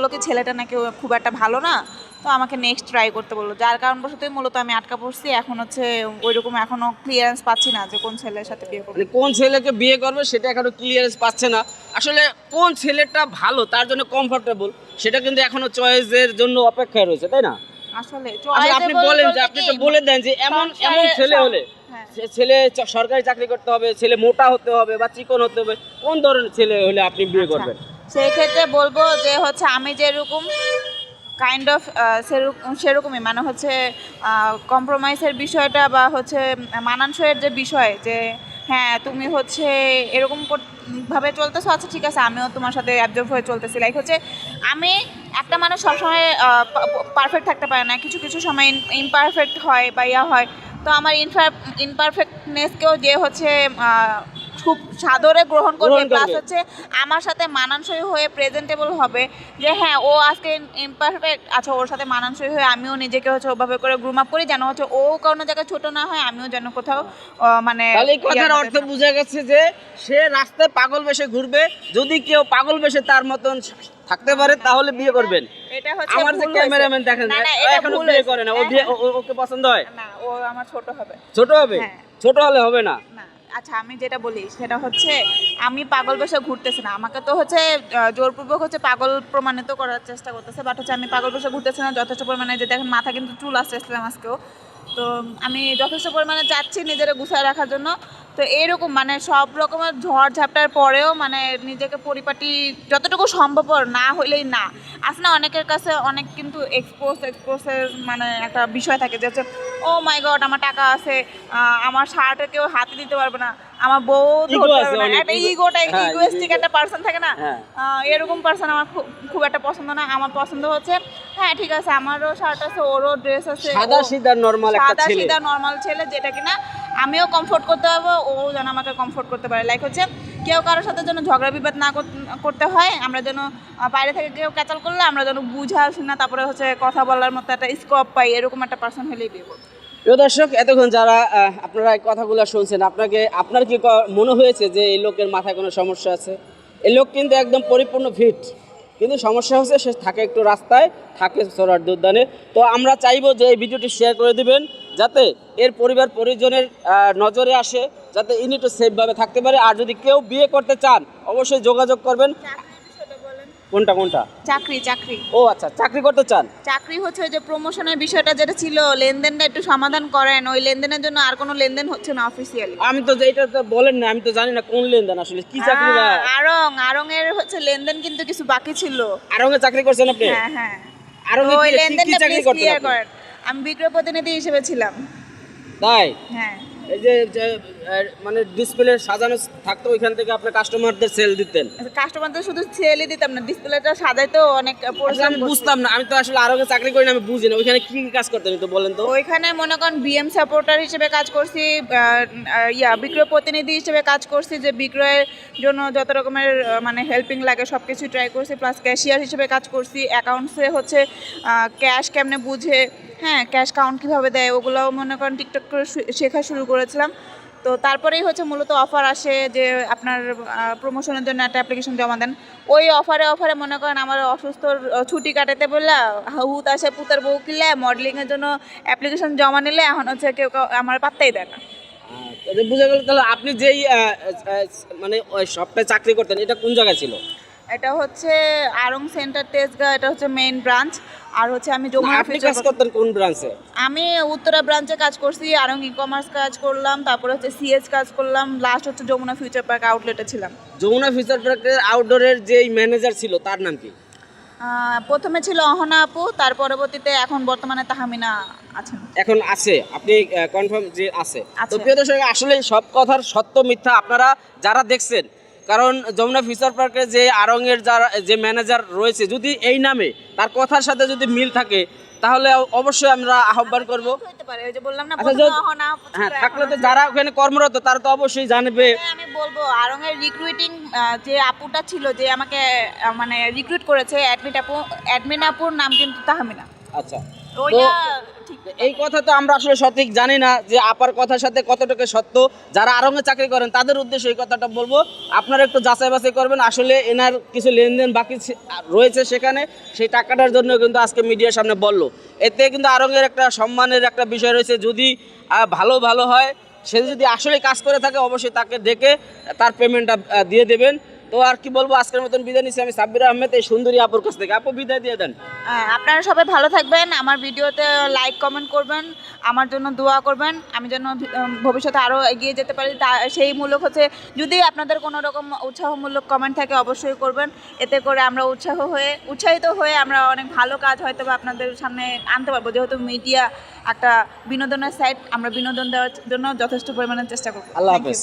বলল কি ছেলেটা নাকি খুব একটা ভালো না। তো আমাকে নেক্সট ট্রাই করতে বলল। যার কারণবশতই মূলত আমি আটকা পড়ছি। এখন হচ্ছে ওইরকম এখনও ক্লিয়ারেন্স পাচ্ছি না যে কোন ছেলের সাথে বিয়ে করব। মানে কোন ছেলেকে বিয়ে করবে সেটা এখনও ক্লিয়ারেন্স পাচ্ছে না। আসলে কোন ছেলেটা ভালো তার জন্য কমফোর্টেবল সেটা কিন্তু এখনও চয়েসের জন্য অপেক্ষায় রয়েছে তাই না? আসলে আসলে আপনি বলেন যে আপনি তো বলে দেন যে এমন এমন ছেলে হলে হ্যাঁ। ছেলে সরকারি চাকরি করতে হবে ছেলে মোটা হতে হবে বা চিকন হতে হবে কোন ধরনের ছেলে হলে আপনি বিয়ে করবেন? সেই ক্ষেত্রে বলব যে হচ্ছে আমি যেরকম কাইন্ড অফ সেরকম সেরকমই মানে হচ্ছে কম্প্রোমাইজের বিষয়টা বা হচ্ছে মানানসইয়ের যে বিষয় যে হ্যাঁ তুমি হচ্ছে এরকম ভাবে চলতেছো আচ্ছা ঠিক আছে, আমিও তোমার সাথে অ্যাবজর্ভ হয়ে চলতেছি। লাইক হচ্ছে, আমি একটা মানুষ সবসময় পারফেক্ট থাকতে পারে না। কিছু কিছু সময় ইমপারফেক্ট হয় বা ইয়া হয়। তো আমার ইনফার ইনপারফেক্টনেসকেও যে হচ্ছে খুব সাদরে গ্রহণ করবে প্লাস হচ্ছে আমার সাথে মানানসই হয়ে প্রেজেন্টেবল হবে যে হ্যাঁ ও আজকে ইমপারফেক্ট আচ্ছা ওর সাথে মানানসই হয়ে আমিও নিজেকে হচ্ছে ওভাবে করে গ্রুম আপ করি যেন হচ্ছে ও কোনো জায়গায় ছোট না হয় আমিও যেন কোথাও মানে তাহলে কথার অর্থ বোঝা গেছে যে সে রাস্তায় পাগল বেশে ঘুরবে যদি কেউ পাগল বেশে তার মতন থাকতে পারে তাহলে বিয়ে করবেন। এটা হচ্ছে আমার যে ক্যামেরাম্যান দেখেন না, এখনও বিয়ে করে না ও হ্যাঁ। ও- ওকে পছন্দ হয়? না ও আমার ছোট হবে। ছোট হবে? হ্যাঁ। ছোট হলে হবে না? না। আচ্ছা আমি যেটা বলি সেটা হচ্ছে আমি পাগল বেশে ঘুরতেছি না। আমাকে তো হচ্ছে জোরপূর্বক হচ্ছে পাগল প্রমাণিত করার চেষ্টা করতেছে বাট হচ্ছে আমি পাগল বেশে ঘুরতেছি না, যথেষ্ট পরিমাণে যে দেখেন মাথা কিন্তু চুল আসছে ইসলাম আজকেও। তো আমি যথেষ্ট পরিমাণে চাচ্ছি নিজেরা গুছায় রাখার জন্য। তো এরকম মানে সব রকমের ঝড় ঝাপটার পরেও মানে নিজেকে পরিপাটি যতটুকু সম্ভবপর না হইলেই না। আসলে অনেকের কাছে অনেক কিন্তু এক্সপোজ এক্সপোজের মানে একটা বিষয় থাকে যে হচ্ছে ও মাই গড আমার টাকা আছে আমার শার্টে কেউ হাতে দিতে পারবে না আমার বউ ধরতে না। একটা ইগোটা হ্যাঁ, ইগোয়েস্টিক একটা পার্সন থাকে না? হ্যাঁ। এরকম পার্সন আমার খুব খুব একটা পছন্দ না। আমার পছন্দ হচ্ছে হ্যাঁ ঠিক আছে আমারও শার্ট আছে ওরও ড্রেস আছে সাদা ও- সিধা নর্মাল একটা সাদা সিধা নর্মাল ছেলে যেটা কিনা আমিও কমফোর্ট করতে পারব, ও যেন আমাকে কমফোর্ট করতে পারে। লাইক হচ্ছে, কেউ কারোর সাথে যেন ঝগড়া বিবাদ না করতে হয়, আমরা যেন বাইরে থেকে কেউ ক্যাচাল করলে আমরা যেন বুঝা শোনা, তারপরে হচ্ছে কথা বলার মতো একটা স্কোপ পাই, এরকম একটা পার্সন হলেই বিয়ে করব প্রিয় দর্শক, এতক্ষণ যারা আপনারা এই কথাগুলো শুনছেন, আপনাকে, আপনার কি ক- মনে হয়েছে যে এই লোকের মাথায় কোনো সমস্যা আছে? এই লোক কিন্তু একদম পরিপূর্ণ ফিট কিন্তু সমস্যা হচ্ছে সে থাকে একটু রাস্তায়, থাকে সোরার উদ্যানে তো আমরা চাইব যে এই ভিডিওটি শেয়ার করে দিবেন, যাতে এর পরিবার পরিজনের নজরে আসে, যাতে ইনি একটু সেফভাবে থাকতে পারে। আর যদি কেউ বিয়ে করতে চান, অবশ্যই যোগাযোগ করবেন। কোনটা কোনটা? চাকরি চাকরি। ও আচ্ছা চাকরি করতে চান? চাকরি হচ্ছে যে প্রমোশনের বিষয়টা যেটা ছিল লেনদেনটা একটু সমাধান করেন ওই লেনদেনের জন্য আর কোনো লেনদেন হচ্ছে না অফিসিয়ালি আমি তো এটা তো বলেন না আমি তো জানি না কোন লেনদেন আসলে কি চাকরি আরং আরং এর হচ্ছে লেনদেন কিন্তু কিছু বাকি ছিল। আরং আরঙে চাকরি করছেন আপনি? হ্যাঁ হ্যাঁ। কি- কি লেনদেনটা চাকরি প্লিজ ক্লিয়ার করেন। আমি বিক্রয় প্রতিনিধি হিসেবে ছিলাম। তাই? হ্যাঁ। এই যে মানে ডিসপ্লে সাজানো থাকতো ওইখান থেকে আপনি কাস্টমারদের সেল দিতেন। কাস্টমারদের শুধু সেলই দিতাম না ডিসপ্লেটা সাজাইতেও অনেক পরিশ্রম বুঝতাম না আমি তো আসলে আরঙে চাকরি করি না আমি বুঝি না ওইখানে কি কি কাজ করতেন একটু বলেন তো। ওইখানে মনে করেন বিএম সাপোর্টার হিসেবে কাজ করছি ইয়া বিক্রয় প্রতিনিধি হিসেবে কাজ করছি যে বিক্রয়ের জন্য যত রকমের মানে হেল্পিং লাগে সব কিছু ট্রাই করছি প্লাস ক্যাশিয়ার হিসেবে কাজ করছি। অ্যাকাউন্টসে হচ্ছে ক্যাশ কেমনে বুঝে হ্যাঁ ক্যাশ কাউন্ট কীভাবে দেয় ওগুলোও মনে করেন টিকটক করে শেখা শুরু করেছিলাম। তো তারপরেই হচ্ছে মূলত অফার আসে যে আপনার প্রমোশনের জন্য একটা অ্যাপ্লিকেশন জমা দেন। ওই অফারে অফারে মনে করেন আমার অসুস্থ ছুটি কাটাতে বললে, হুত আসে পুতার বউ কিনলে মডেলিংয়ের জন্য অ্যাপ্লিকেশন জমা নিলে, এখন হচ্ছে কেউ আমার পাত্তাই দেয় না। বুঝে বুঝা গেল তাহলে আপনি যেই মানে ওই সবটাই চাকরি করতেন, এটা কোন জায়গায় ছিল? এটা হচ্ছে আরং সেন্টার তেজগা এটা হচ্ছে মেইন ব্রাঞ্চ আর হচ্ছে আমি যমুনা আপনি ফিউচার কাজ করতেন কোন ব্রাঞ্চে আমি উত্তরা ব্রাঞ্চে কাজ করছি আরং ই কমার্স কাজ করলাম তারপরে হচ্ছে সিএস কাজ করলাম লাস্ট হচ্ছে যমুনা ফিউচার পার্ক আউটলেটে ছিলাম। যমুনা ফিউচার পার্কের আউটডোরের যেই ম্যানেজার ছিল তার নাম কি? প্রথমে ছিল অহনা আপু তার পরবর্তীতে এখন বর্তমানে তাহামিনা আছেন। এখন আছে আপনি কনফার্ম যে আছে। তো প্রিয় দর্শক আসলে সব কথার সত্য মিথ্যা আপনারা যারা দেখছেন কারণ যমুনা ফিচার পার্কের যে আরঙের যারা যে ম্যানেজার রয়েছে যদি এই নামে তার কথার সাথে যদি মিল থাকে তাহলে অবশ্যই আমরা আহ্বান করব। আচ্ছা, হ্যাঁ থাকলে তো যারা ওখানে কর্মরত তারা তো অবশ্যই জানবে। হ্যাঁ, আমি বলব আরং এর রিক্রুটিং যে আপুটা ছিল যে আমাকে মানে রিক্রুট করেছে অ্যাডমিন আপু অ্যাডমিন আপুর নাম কিন্তু তাহমিনা। আচ্ছা। ঠিক এই কথা তো আমরা আসলে সঠিক জানি না যে আপার কথার সাথে কতটুকু সত্য। যারা আরঙে চাকরি করেন তাদের উদ্দেশ্যে এই কথাটা বলব। আপনারা একটু যাচাই বাছাই করবেন। আসলে এনার কিছু লেনদেন বাকি রয়েছে সেখানে। সেই টাকাটার জন্য কিন্তু আজকে মিডিয়ার সামনে বলল। এতে কিন্তু আরঙ্গের একটা সম্মানের একটা বিষয় রয়েছে। যদি ভালো ভালো হয় সে যদি আসলে কাজ করে থাকে অবশ্যই তাকে ডেকে তার পেমেন্টটা দিয়ে দেবেন। তো আর কি বলব আজকের মতন বিদায় নিচ্ছি আমি সাব্বির আহমেদ এই সুন্দরী আপুর কাছ থেকে। আপু বিদায় দিয়ে দেন। হ্যাঁ, আপনারা সবাই ভালো থাকবেন আমার ভিডিওতে লাইক কমেন্ট করবেন আমার জন্য দোয়া করবেন আমি যেন ভবিষ্যতে আরও এগিয়ে যেতে পারি। তা সেই মূলক হচ্ছে যদি আপনাদের কোনো রকম উৎসাহমূলক কমেন্ট থাকে অবশ্যই করবেন। এতে করে আমরা উৎসাহ হয়ে উৎসাহিত হয়ে আমরা অনেক ভালো কাজ হয়তো বা আপনাদের সামনে আনতে পারব। যেহেতু মিডিয়া একটা বিনোদনের সাইট আমরা বিনোদন দেওয়ার জন্য যথেষ্ট পরিমাণে চেষ্টা করব। আল্লাহ হাফেজ।